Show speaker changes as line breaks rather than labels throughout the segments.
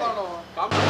到了，咱。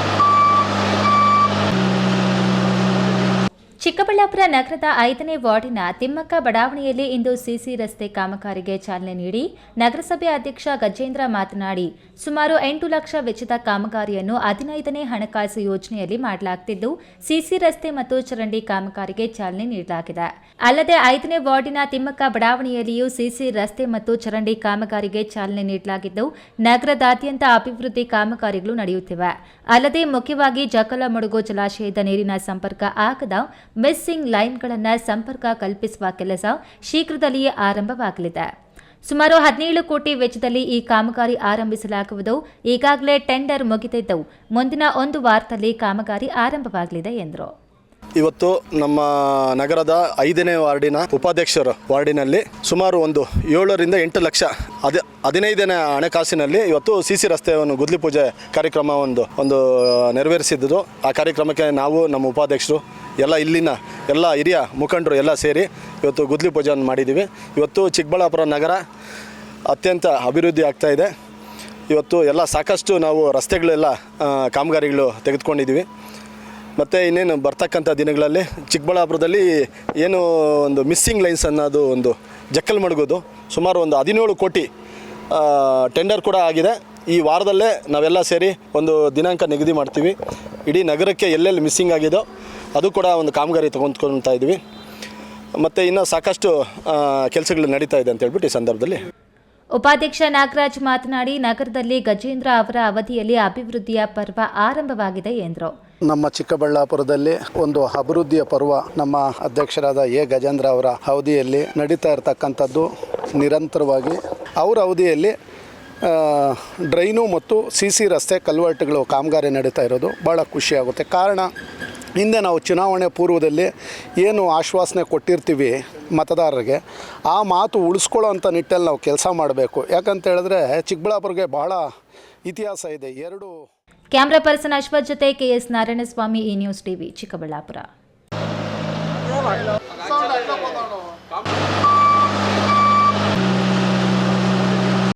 ಚಿಕ್ಕಬಳ್ಳಾಪುರ ನಗರದ ಐದನೇ ವಾರ್ಡಿನ ತಿಮ್ಮಕ್ಕ ಬಡಾವಣೆಯಲ್ಲಿ ಇಂದು ಸಿಸಿ ರಸ್ತೆ ಕಾಮಗಾರಿಗೆ ಚಾಲನೆ ನೀಡಿ ನಗರಸಭೆ ಅಧ್ಯಕ್ಷ ಗಜೇಂದ್ರ ಮಾತನಾಡಿ, ಸುಮಾರು ಎಂಟು ಲಕ್ಷ ವೆಚ್ಚದ ಕಾಮಗಾರಿಯನ್ನು ಹದಿನೈದನೇ ಹಣಕಾಸು ಯೋಜನೆಯಲ್ಲಿ ಮಾಡಲಾಗುತ್ತಿದ್ದು ಸಿಸಿ ರಸ್ತೆ ಮತ್ತು ಚರಂಡಿ ಕಾಮಗಾರಿಗೆ ಚಾಲನೆ ನೀಡಲಾಗಿದೆ. ಅಲ್ಲದೆ ಐದನೇ ವಾರ್ಡಿನ ತಿಮ್ಮಕ್ಕ ಬಡಾವಣೆಯಲ್ಲಿಯೂ ಸಿಸಿ ರಸ್ತೆ ಮತ್ತು ಚರಂಡಿ ಕಾಮಗಾರಿಗೆ ಚಾಲನೆ ನೀಡಲಾಗಿದ್ದು, ನಗರದಾದ್ಯಂತ ಅಭಿವೃದ್ಧಿ ಕಾಮಗಾರಿಗಳು ನಡೆಯುತ್ತಿವೆ. ಅಲ್ಲದೆ ಮುಖ್ಯವಾಗಿ ಜಕಲಮಡುಗು ಜಲಾಶಯದ ನೀರಿನ ಸಂಪರ್ಕ ಆಗದ ಮಿಸ್ಸಿಂಗ್ ಲೈನ್ಗಳನ್ನು ಸಂಪರ್ಕ ಕಲ್ಪಿಸುವ ಕೆಲಸ ಶೀಘ್ರದಲ್ಲಿಯೇ ಆರಂಭವಾಗಲಿದೆ. ಸುಮಾರು ಹದಿನೇಳು ಕೋಟಿ ವೆಚ್ಚದಲ್ಲಿ ಈ ಕಾಮಗಾರಿ ಆರಂಭಿಸಲಾಗುವುದು. ಈಗಾಗಲೇ ಟೆಂಡರ್ ಮುಗಿದಿದ್ದವು ಮುಂದಿನ ಒಂದು ವಾರದಲ್ಲಿ ಕಾಮಗಾರಿ ಆರಂಭವಾಗಲಿದೆ ಎಂದರು.
ಇವತ್ತು ನಮ್ಮ ನಗರದ ಐದನೇ ವಾರ್ಡಿನ ಉಪಾಧ್ಯಕ್ಷರ ವಾರ್ಡಿನಲ್ಲಿ ಸುಮಾರು ಒಂದು ಏಳರಿಂದ ಎಂಟು ಲಕ್ಷ ಅದ ಹದಿನೈದನೇ ಹಣಕಾಸಿನಲ್ಲಿ ಇವತ್ತು ಸಿ ಸಿ ರಸ್ತೆಯನ್ನು ಗುದ್ಲಿ ಪೂಜೆ ಕಾರ್ಯಕ್ರಮ ಒಂದು ಒಂದು ನೆರವೇರಿಸಿದ್ದು ಆ ಕಾರ್ಯಕ್ರಮಕ್ಕೆ ನಾವು ನಮ್ಮ ಉಪಾಧ್ಯಕ್ಷರು, ಎಲ್ಲ ಇಲ್ಲಿನ ಎಲ್ಲ ಹಿರಿಯ ಮುಖಂಡರು ಎಲ್ಲ ಸೇರಿ ಇವತ್ತು ಗುದ್ಲಿ ಪೂಜೆಯನ್ನು ಮಾಡಿದ್ದೀವಿ. ಇವತ್ತು ಚಿಕ್ಕಬಳ್ಳಾಪುರ ನಗರ ಅತ್ಯಂತ ಅಭಿವೃದ್ಧಿ ಆಗ್ತಾ ಇದೆ. ಇವತ್ತು ಎಲ್ಲ ಸಾಕಷ್ಟು ನಾವು ರಸ್ತೆಗಳೆಲ್ಲ ಕಾಮಗಾರಿಗಳು ತೆಗೆದುಕೊಂಡಿದ್ದೀವಿ. ಮತ್ತು ಇನ್ನೇನು ಬರ್ತಕ್ಕಂಥ ದಿನಗಳಲ್ಲಿ ಚಿಕ್ಕಬಳ್ಳಾಪುರದಲ್ಲಿ ಏನು ಒಂದು ಮಿಸ್ಸಿಂಗ್ ಲೈನ್ಸ್ ಅನ್ನೋದು ಒಂದು ಜಕ್ಕಲ್ ಮಡಗೋದು, ಸುಮಾರು ಒಂದು ಹದಿನೇಳು ಕೋಟಿ ಟೆಂಡರ್ ಕೂಡ ಆಗಿದೆ. ಈ ವಾರದಲ್ಲೇ ನಾವೆಲ್ಲ ಸೇರಿ ಒಂದು ದಿನಾಂಕ ನಿಗದಿ ಮಾಡ್ತೀವಿ. ಇಡೀ ನಗರಕ್ಕೆ ಎಲ್ಲೆಲ್ಲಿ ಮಿಸ್ಸಿಂಗ್ ಆಗಿದೋ ಅದು ಕೂಡ ಒಂದು ಕಾಮಗಾರಿ ತೊಗೊಂಡ್ಕೊಳ್ತಾ ಇದ್ದೀವಿ. ಮತ್ತು ಇನ್ನೂ ಸಾಕಷ್ಟು ಕೆಲಸಗಳು ನಡೀತಾ ಇದೆ ಅಂತ ಹೇಳ್ಬಿಟ್ಟು ಈ ಸಂದರ್ಭದಲ್ಲಿ.
ಉಪಾಧ್ಯಕ್ಷ ನಾಗರಾಜ್ ಮಾತನಾಡಿ, ನಗರದಲ್ಲಿ ಗಜೇಂದ್ರ ಅವರ ಅವಧಿಯಲ್ಲಿ ಅಭಿವೃದ್ಧಿಯ ಪರ್ವ ಆರಂಭವಾಗಿದೆ ಎಂದರು.
ನಮ್ಮ ಚಿಕ್ಕಬಳ್ಳಾಪುರದಲ್ಲಿ ಒಂದು ಅಭಿವೃದ್ಧಿಯ ಪರ್ವ ನಮ್ಮ ಅಧ್ಯಕ್ಷರಾದ ಎ. ಗಜೇಂದ್ರ ಅವರ ಅವಧಿಯಲ್ಲಿ ನಡೀತಾ ಇರತಕ್ಕಂಥದ್ದು ನಿರಂತರವಾಗಿ. ಅವರ ಅವಧಿಯಲ್ಲಿ ಡ್ರೈನು ಮತ್ತು ಸಿ ಸಿ ರಸ್ತೆ ಕಲ್ವರ್ಟ್ಗಳು ಕಾಮಗಾರಿ ನಡೀತಾ ಇರೋದು ಭಾಳ ಖುಷಿಯಾಗುತ್ತೆ. ಕಾರಣ, ಹಿಂದೆ ನಾವು ಚುನಾವಣೆ ಪೂರ್ವದಲ್ಲಿ ಏನು ಆಶ್ವಾಸನೆ ಕೊಟ್ಟಿರ್ತೀವಿ ಮತದಾರರಿಗೆ ಆ ಮಾತು ಉಳಿಸ್ಕೊಳ್ಳೋ ಅಂಥ ನಿಟ್ಟಲ್ಲಿ ನಾವು ಕೆಲಸ ಮಾಡಬೇಕು. ಯಾಕಂತ ಹೇಳಿದ್ರೆ ಚಿಕ್ಕಬಳ್ಳಾಪುರಗೆ ಬಹಳ ಇತಿಹಾಸ ಇದೆ. ಎರಡು
ಕ್ಯಾಮ್ರಾ ಪರ್ಸನ್ ಅಶ್ವಥ್ ಜೊತೆ ಕೆ ಎಸ್ ನಾರಾಯಣಸ್ವಾಮಿ ಈ ನ್ಯೂಸ್ ಟಿವಿ ಚಿಕ್ಕಬಳ್ಳಾಪುರ.